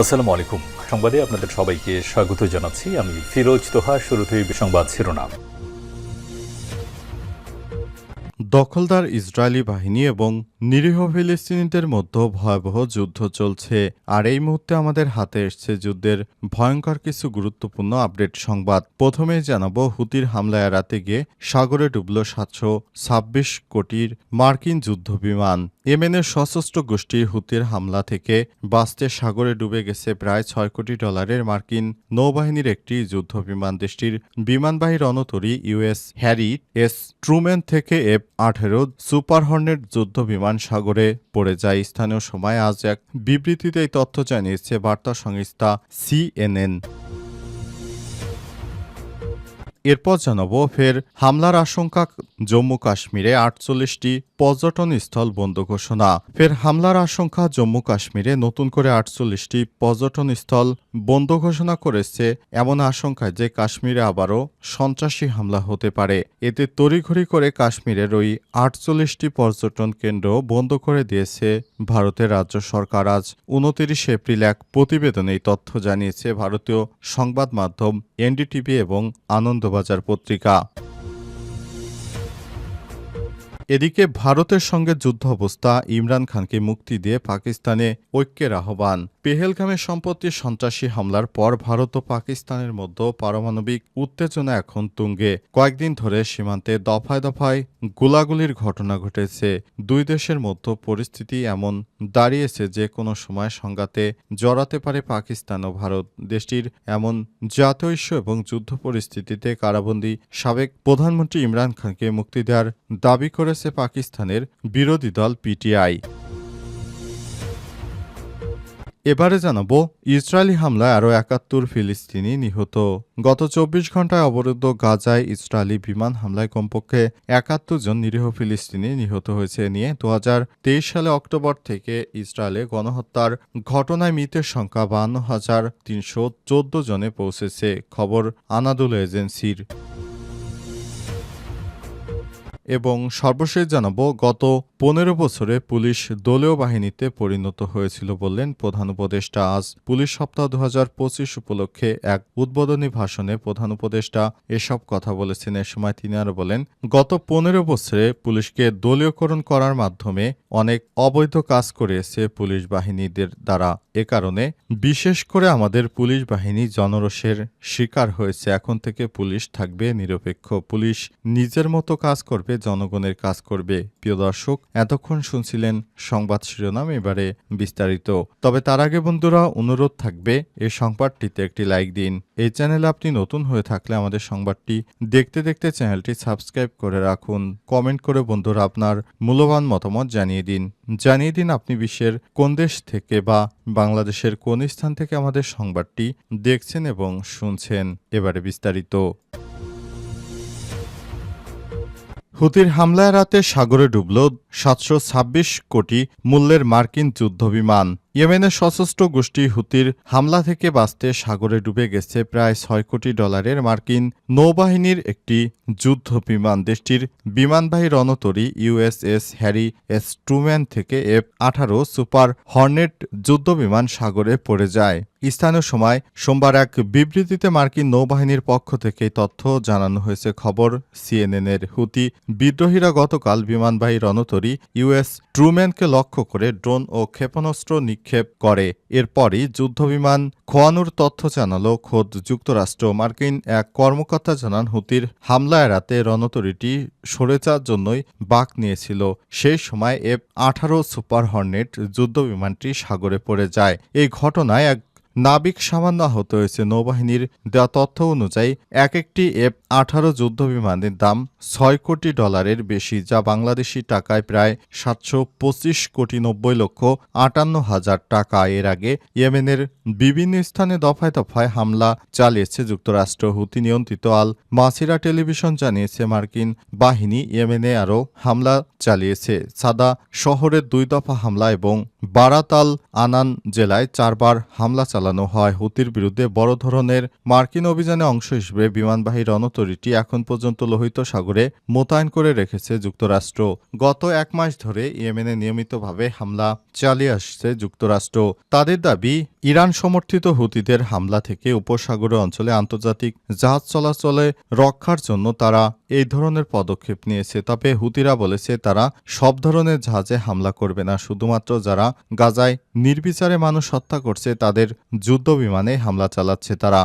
আসসালামু আলাইকুম সংবাদে আপনাদের সবাইকে স্বাগত জানাচ্ছি। আমি ফিরোজ তোহা, শুরুতেই সংবাদ শিরোনাম। দখলদার ইসরায়েলি বাহিনী এবং নিরীহ ফিলিস্তিনিদের মধ্যে ভয়াবহ যুদ্ধ চলছে। আর এই মুহূর্তে আমাদের হাতে এসছে যুদ্ধের ভয়ঙ্কর কিছু গুরুত্বপূর্ণ আপডেট সংবাদ। প্রথমে জানাব, হুতির হামলায় এড়াতে গিয়ে সাগরে ডুবল সাতশো ছাব্বিশ কোটির মার্কিন যুদ্ধ বিমান ইয়েমেনের সশস্ত্র গোষ্ঠী হুতির হামলা থেকে বাঁচতে সাগরে ডুবে গেছে প্রায় ছয় কোটি ডলারের মার্কিন নৌবাহিনীর একটি যুদ্ধ বিমান দেশটির বিমানবাহী রণতরী ইউএস হ্যারি এস ট্রুম্যান থেকে এফ আঠেরো সুপার হর্নেট যুদ্ধ বিমান সাগরে পড়ে যায়। স্থানীয় সময় আজ এক বিবৃতিতে এই তথ্য জানিয়েছে বার্তা সংস্থা সিএনএন। এরপর জানাব, ফের হামলার আশঙ্কা জম্মু কাশ্মীরে আটচল্লিশটি পর্যটন স্থল বন্ধ ঘোষণা। ফের হামলার আশঙ্কা জম্মু কাশ্মীরে নতুন করে আটচল্লিশটি পর্যটন স্থল বন্ধ ঘোষণা করেছে এমন আশঙ্কায় যে কাশ্মীরে আবারও সন্ত্রাসী হামলা হতে পারে। এতে তড়িঘড়ি করে কাশ্মীরের ওই আটচল্লিশটি পর্যটন কেন্দ্র বন্ধ করে দিয়েছে ভারতের রাজ্য সরকার। আজ উনতিরিশে এপ্রিল এক প্রতিবেদনে তথ্য জানিয়েছে ভারতীয় সংবাদ মাধ্যম এনডিটিভি এবং আনন্দবাজার পত্রিকা। এদিকে ভারতের সঙ্গে যুদ্ধ অবস্থা ইমরান খানকে মুক্তি দিয়ে পাকিস্তানে ঐক্যের আহ্বান। পেহেলগামে সম্পত্তি সন্ত্রাসী হামলার পর ভারত ও পাকিস্তানের মধ্যে পারমাণবিক উত্তেজনা এখন তুঙ্গে। কয়েকদিন ধরে সীমান্তে দফায় দফায় গোলাগুলির ঘটনা ঘটেছে। দুই দেশের মধ্যে পরিস্থিতি এমন দাঁড়িয়েছে যে কোনো সময় সংঘাতে জড়াতে পারে পাকিস্তান ও ভারত। দেশটির এমন জাতীয় এবং যুদ্ধ পরিস্থিতিতে কারাবন্দী সাবেক প্রধানমন্ত্রী ইমরান খানকে মুক্তি দেওয়ার দাবি করেছে পাকিস্তানের বিরোধী দল পিটিআই। এবারে জানাব, ইসরায়েলি হামলায় আরও একাত্তর ফিলিস্তিনি নিহত। গত চব্বিশ ঘন্টায় অবরুদ্ধ গাজায় ইসরায়েলি বিমান হামলায় কমপক্ষে একাত্তর জন নিরীহ ফিলিস্তিনি নিহত হয়েছে নিয়ে দুহাজার তেইশ সালে অক্টোবর থেকে ইসরায়েলে গণহত্যার ঘটনায় মৃতের সংখ্যা বান্ন হাজার তিনশো চোদ্দ জনে পৌঁছেছে, খবর আনাদুল এজেন্সির। এবং সর্বশেষ জানাব, গত পনেরো বছরে পুলিশ দলীয় বাহিনীতে পরিণত হয়েছিল বললেন প্রধান উপদেষ্টা। আজ পুলিশ সপ্তাহ দু পঁচিশ উপলক্ষে এক উদ্বোধনী ভাষণে প্রধান উপদেষ্টা এসব কথা বলেছেন। এ সময় তিনি আরও বলেন, গত পনেরো বছরে পুলিশকে দলীয়করণ করার মাধ্যমে অনেক অবৈধ কাজ করেছে পুলিশ বাহিনীদের দ্বারা। এ কারণে বিশেষ করে আমাদের পুলিশ বাহিনী জনরোষের শিকার হয়েছে। এখন থেকে পুলিশ থাকবে নিরপেক্ষ। পুলিশ নিজের মতো কাজ করবে, জনগণের কাজ করবে। প্রিয় দর্শক এতক্ষণ শুনছিলেন সংবাদ শিরোনাম এবারে বিস্তারিত। তবে তার আগে বন্ধুরা, অনুরোধ থাকবে এই সংবাদটিতে একটি লাইক দিন। এই চ্যানেলে আপনি নতুন হয়ে থাকলে আমাদের সংবাদটি দেখতে দেখতে চ্যানেলটি সাবস্ক্রাইব করে রাখুন। কমেন্ট করে বন্ধুরা আপনার মূল্যবান মতামত জানিয়ে দিন। জানিয়ে দিন আপনি বিশ্বের কোন দেশ থেকে বা বাংলাদেশের কোন স্থান থেকে আমাদের সংবাদটি দেখছেন এবং শুনছেন। এবারে বিস্তারিত। হুতির হামলায় রাতে সাগরে ডুবল সাতশো ছাব্বিশ কোটি মূল্যের মার্কিন যুদ্ধবিমান। ইয়েমেনের সশস্ত্র গোষ্ঠী হুতির হামলা থেকে বাঁচতে সাগরে ডুবে গেছে প্রায় ছয় কোটি ডলারের মার্কিন নৌবাহিনীর একটি যুদ্ধ বিমান। দেশটির বিমানবাহী রণতরী ইউএসএস হ্যারি এস ট্রুম্যান থেকে এফ আঠারো সুপার হর্নেট যুদ্ধ বিমান সাগরে পড়ে যায়। স্থানীয় সময় সোমবার এক বিবৃতিতে মার্কিন নৌবাহিনীর পক্ষ থেকে তথ্য জানানো হয়েছে। খবর, সিএনএনের হুতি বিদ্রোহীরা গতকাল বিমানবাহী রণতরী ইউএস ট্রুম্যানকে লক্ষ্য করে ড্রোন ও ক্ষেপণাস্ত্র নিক্ষেপ করে। এরপরই যুদ্ধবিমান খোয়ানোর তথ্য জানাল, খোদ যুক্তরাষ্ট্র। মার্কিন এক কর্মকর্তা জানান, হুতির হামলা এড়াতে রণতরীটি সরে যাওয়ার জন্যই বাক নিয়েছিল। সেই সময় এফ আঠারো সুপার হর্নেট যুদ্ধবিমানটি সাগরে পড়ে যায়। এই ঘটনায় এক নাবিক সামান্য আহত হয়েছে নৌবাহিনীর দেওয়া তথ্য অনুযায়ী এক একটি এফ আঠারো যুদ্ধবিমানের দাম ছয় কোটি ডলারের বেশি, যা বাংলাদেশি টাকায় প্রায় সাতশো পঁচিশ কোটি নব্বই লক্ষ আটান্ন হাজার টাকা। এর আগে ইয়েমেনের বিভিন্ন স্থানে দফায় দফায় হামলা চালিয়েছে যুক্তরাষ্ট্র। হুতি নিয়ন্ত্রিত আল মাসিরা টেলিভিশন জানিয়েছে, মার্কিন বাহিনী ইয়েমেনে আরও হামলা চালিয়েছে। সাদা শহরের দুই দফা হামলা এবং বারাতাল আনান জেলায় চারবার হামলা চালানো হয়। হুতির বিরুদ্ধে বড় ধরনের মার্কিন অভিযানে অংশ হিসেবে বিমানবাহী রণতরীটি এখন পর্যন্ত লোহিত সাগরে মোতায়েন করে রেখেছে যুক্তরাষ্ট্র। গত এক মাস ধরে ইয়েমেনে নিয়মিতভাবে হামলা চালিয়ে আসছে যুক্তরাষ্ট্র। তাদের দাবি, ইরান সমর্থিত হুতিদের হামলা থেকে উপসাগরীয় অঞ্চলে আন্তর্জাতিক জাহাজ চলাচলে রক্ষার জন্য তারা এই ধরনের পদক্ষেপ নিয়েছে। তবে হুতিরা বলেছে, তারা সব ধরনের জাহাজে হামলা করবে না। শুধুমাত্র যারা গাজায় নির্বিচারে মানুষ হত্যা করছে, তাদের যুদ্ধ বিমানে হামলা চালাচ্ছে তারা।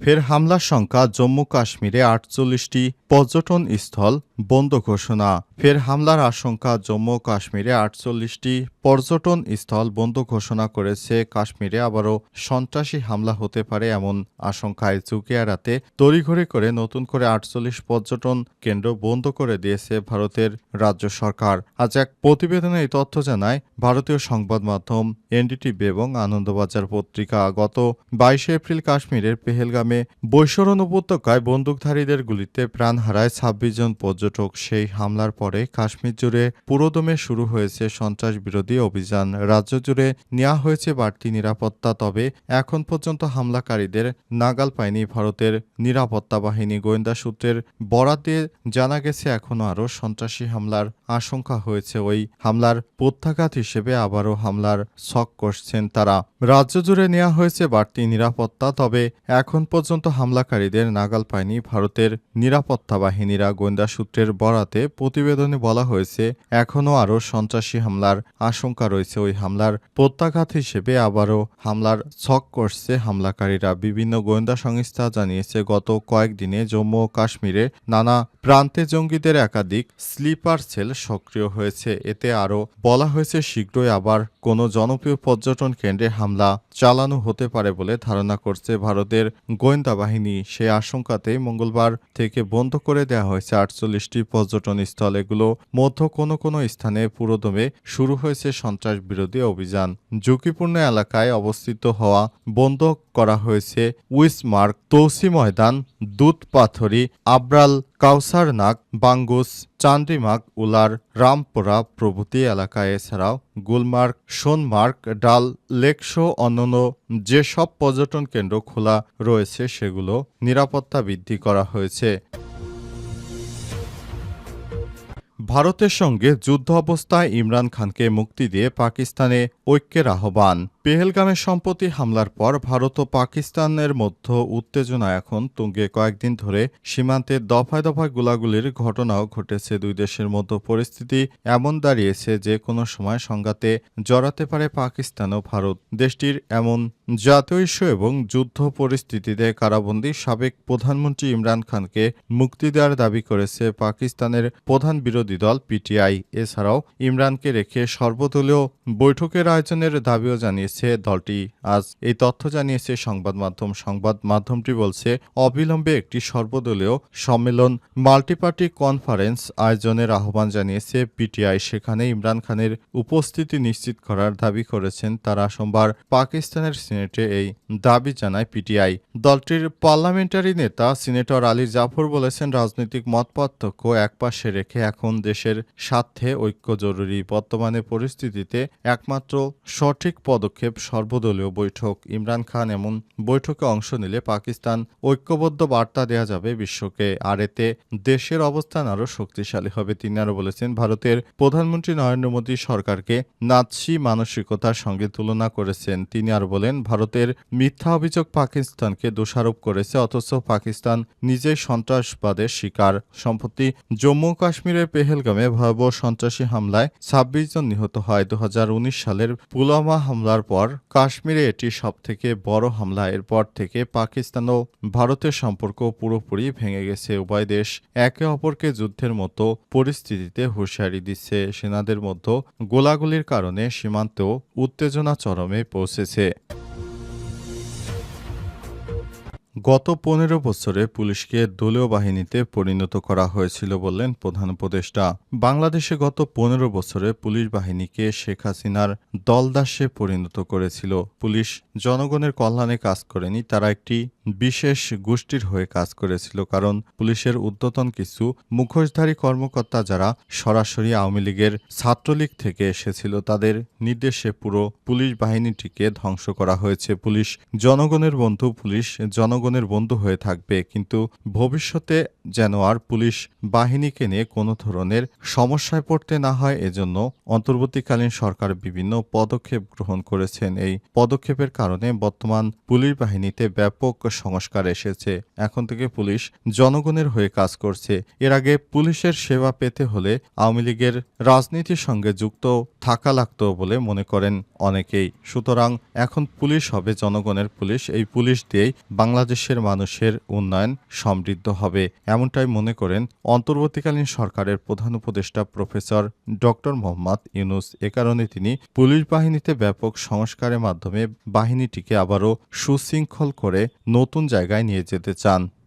ফের হামলার সংখ্যা জম্মু কাশ্মীরে আটচল্লিশটি পর্যটন স্থল বন্ধ ঘোষণা। ফের হামলার আশঙ্কা জম্মু কাশ্মীরে আটচল্লিশটি পর্যটন স্থল বন্ধ ঘোষণা করেছে। কাশ্মীরে আবারও সন্ত্রাসী হামলা হতে পারে এমন আশঙ্কায় ঝুঁকি এড়াতে তড়িঘড়ি করে নতুন করে আটচল্লিশ পর্যটন কেন্দ্র বন্ধ করে দিয়েছে ভারতের রাজ্য সরকার। আজ এক প্রতিবেদনে এই তথ্য জানায় ভারতীয় সংবাদ মাধ্যম এনডিটিভি এবং আনন্দবাজার পত্রিকা। গত বাইশে এপ্রিল কাশ্মীরের পেহেলগামে বৈশরণ উপত্যকায় বন্দুকধারীদের গুলিতে প্রাণ হারায় ছাব্বিশ জন পর্যটক সেই হামলার পরে কাশ্মীর জুড়ে পুরোদমে শুরু হয়েছে সন্ত্রাস বিরোধী অভিযান। রাজ্য জুড়ে নেওয়া হয়েছে বাড়তি নিরাপত্তা, তবে এখন পর্যন্ত হামলাকারীদের নাগাল পায়নি ভারতের নিরাপত্তা বাহিনী। গোয়েন্দা সূত্রের বরাত দিয়ে জানা গেছে, এখনও আরও সন্ত্রাসী হামলার আশঙ্কা হয়েছে। ওই হামলার প্রত্যাঘাত হিসেবে আবারও হামলার ছক কষছেন তারা। রাজ্য জুড়ে নেওয়া হয়েছে বাড়তি নিরাপত্তা, তবে এখন পর্যন্ত হামলাকারীদের নাগাল পায়নি ভারতের নিরাপত্তা বাহিনীরা গোয়েন্দা সূত্রের বরাতে প্রতিবেদনে বলা হয়েছে, এখনও আরও সন্ত্রাসী হামলার আশঙ্কা রয়েছে। ওই হামলার প্রত্যাঘাত হিসেবে আবারও হামলার ছক করছে হামলাকারীরা। বিভিন্ন গোয়েন্দা সংস্থা জানিয়েছে, গত কয়েকদিনে জম্মু ও কাশ্মীরে নানা প্রান্তে জঙ্গিদের একাধিক স্লিপার সেল সক্রিয় হয়েছে। এতে আরও বলা হয়েছে, শীঘ্রই আবার কোনো জনপ্রিয় পর্যটন কেন্দ্রে হামলা চালানো হতে পারে বলে ধারণা করছে ভারতের গোয়েন্দা বাহিনী। সেই আশঙ্কাতে মঙ্গলবার থেকে বন্ধ করে দেওয়া হয়েছে। আটচল্লিশটি পর্যটন স্থল, এগুলো মধ্য কোনো কোনো স্থানে পুরোদমে শুরু হয়েছে সন্ত্রাস বিরোধী অভিযান। ঝুঁকিপূর্ণ এলাকায় অবস্থিত হওয়া বন্ধ করা হয়েছে উইসমার্ক তৌসি ময়দান, দুধ পাথরি, আব্রাল কাউসার নাগ বাঙ্গুস চান্দ্রিমাগ উলার, রামপুরা প্রভৃতি এলাকায় এছাড়াও গুলমার্গ, সোনমার্গ, ডাল লেকশো অন্যান্য যেসব পর্যটন কেন্দ্র খোলা রয়েছে, সেগুলো নিরাপত্তা বৃদ্ধি করা হয়েছে। ভারতের সঙ্গে যুদ্ধ অবস্থায় ইমরান খানকে মুক্তি দিয়ে পাকিস্তানে ঐক্যের আহ্বান। পেহেলগামে সম্প্রতি হামলার পর ভারত ও পাকিস্তানের মধ্যে উত্তেজনা এখন তুঙ্গে। কয়েকদিন ধরে সীমান্তে দফায় দফায় গোলাগুলির ঘটনাও ঘটেছে। দুই দেশের মধ্যে পরিস্থিতি এমন দাঁড়িয়েছে যে কোনো সময় সংঘাতে জড়াতে পারে পাকিস্তান ও ভারত। দেশটির এমন জাতীয় ইস্যু এবং যুদ্ধ পরিস্থিতিতে কারাবন্দী সাবেক প্রধানমন্ত্রী ইমরান খানকে মুক্তি দেওয়ার দাবি করেছে পাকিস্তানের প্রধান বিরোধী দল পিটিআই এছাড়াও ইমরানকে রেখে সর্বদলীয় বৈঠকের আয়োজনের দাবিও জানিয়েছে। দলটি। আজ এই তথ্য জানিয়েছে সংবাদ মাধ্যম। সংবাদ মাধ্যমটি বলছে, অবিলম্বে একটি সর্বদলীয় সম্মেলন মাল্টিপার্টি কনফারেন্স আয়োজনের আহ্বান জানিয়েছে পিটিআই। সেখানে ইমরান খানের উপস্থিতি নিশ্চিত করার দাবি করেছেন তারা। সোমবার পাকিস্তানের সিনেটে এই দাবি জানায় পিটিআই। দলটির পার্লামেন্টারি নেতা সিনেটর আলী জাফর বলেছেন, রাজনৈতিক মতপার্থক্য একপাশে রেখে এখন দেশের স্বার্থে ঐক্য জরুরি। বর্তমানে পরিস্থিতিতে একমাত্র সঠিক পদক্ষেপ সর্বদলীয় বৈঠক। ইমরান খান এমন বৈঠকে অংশ নিলে পাকিস্তান ঐক্যবদ্ধ বার্তা দেয়া যাবে বিশ্বকে। আর এতে দেশের অবস্থান আরও শক্তিশালী হবে, তিনি আরও বলেছেন। ভারতের প্রধানমন্ত্রী নরেন্দ্র মোদী সরকারকে নাৎসি মানসিকতার সঙ্গে তুলনা করেছেন। তিনি আর বলেন, ভারতের মিথ্যা অভিযোগ পাকিস্তানকে দোষারোপ করেছে, অথচ পাকিস্তান নিজেই সন্ত্রাসবাদের শিকার। সম্প্রতি জম্মু কাশ্মীরের পেহেলগামে ভয়াবহ সন্ত্রাসী হামলায় ছাব্বিশ জন নিহত হয়। দু হাজার উনিশ সালের পুলওয়ামা হামলার পর কাশ্মীরে এটি সবথেকে বড় হামলা। এরপর থেকে পাকিস্তান ও ভারতের সম্পর্ক পুরোপুরি ভেঙে গেছে। উভয় দেশ একে অপরকে যুদ্ধের মতো পরিস্থিতিতে হুঁশিয়ারি দিচ্ছে। সেনাদের মধ্যে গোলাগুলির কারণে সীমান্তেও উত্তেজনা চরমে পৌঁছেছে। গত পনেরো বছরে পুলিশকে দলীয় বাহিনীতে পরিণত করা হয়েছিল বললেন প্রধান উপদেষ্টা। বাংলাদেশে গত পনেরো বছরে পুলিশ বাহিনীকে শেখ হাসিনার দলদাসে পরিণত করেছিল। পুলিশ জনগণের কল্যাণে কাজ করেনি, তারা একটি বিশেষ গোষ্ঠীর হয়ে কাজ করেছিল কারণ পুলিশের উদ্যতন কিছু মুখোশধারী কর্মকর্তা যারা সরাসরি আওয়ামী লীগের ছাত্রলীগ থেকে এসেছিল, তাদের নির্দেশে পুরো পুলিশ বাহিনীটিকে ধ্বংস করা হয়েছে। পুলিশ জনগণের বন্ধু, পুলিশ জনগণের বন্ধু হয়ে থাকবে, কিন্তু ভবিষ্যতে যেন আর পুলিশ বাহিনীকে নিয়ে কোনো ধরনের সমস্যায় পড়তে না হয়, এজন্য অন্তর্বর্তীকালীন সরকার বিভিন্ন পদক্ষেপ গ্রহণ করেছেন। এই পদক্ষেপের কারণে বর্তমান পুলিশ বাহিনীতে ব্যাপক সংস্কার এসেছে। এখন থেকে পুলিশ জনগণের হয়ে কাজ করছে। এর আগে পুলিশের সেবা পেতে হলে আওয়ামী লীগের রাজনীতির সঙ্গে যুক্ত থাকা লাগতো বলে মনে করেন অনেকেই। সুতরাং এখন পুলিশ হবে, জনগণের পুলিশ। এই পুলিশ দিয়েই বাংলাদেশের মানুষের উন্নয়ন সমৃদ্ধ হবে, এমনটাই মনে করেন অন্তর্বর্তীকালীন সরকারের প্রধান উপদেষ্টা প্রফেসর ড. মোহাম্মদ ইউনুস। এ কারণে তিনি পুলিশ বাহিনীতে ব্যাপক সংস্কারের মাধ্যমে বাহিনীটিকে আবারও সুশৃঙ্খল করে নতুন জায়গায় নিয়ে যেতে চান।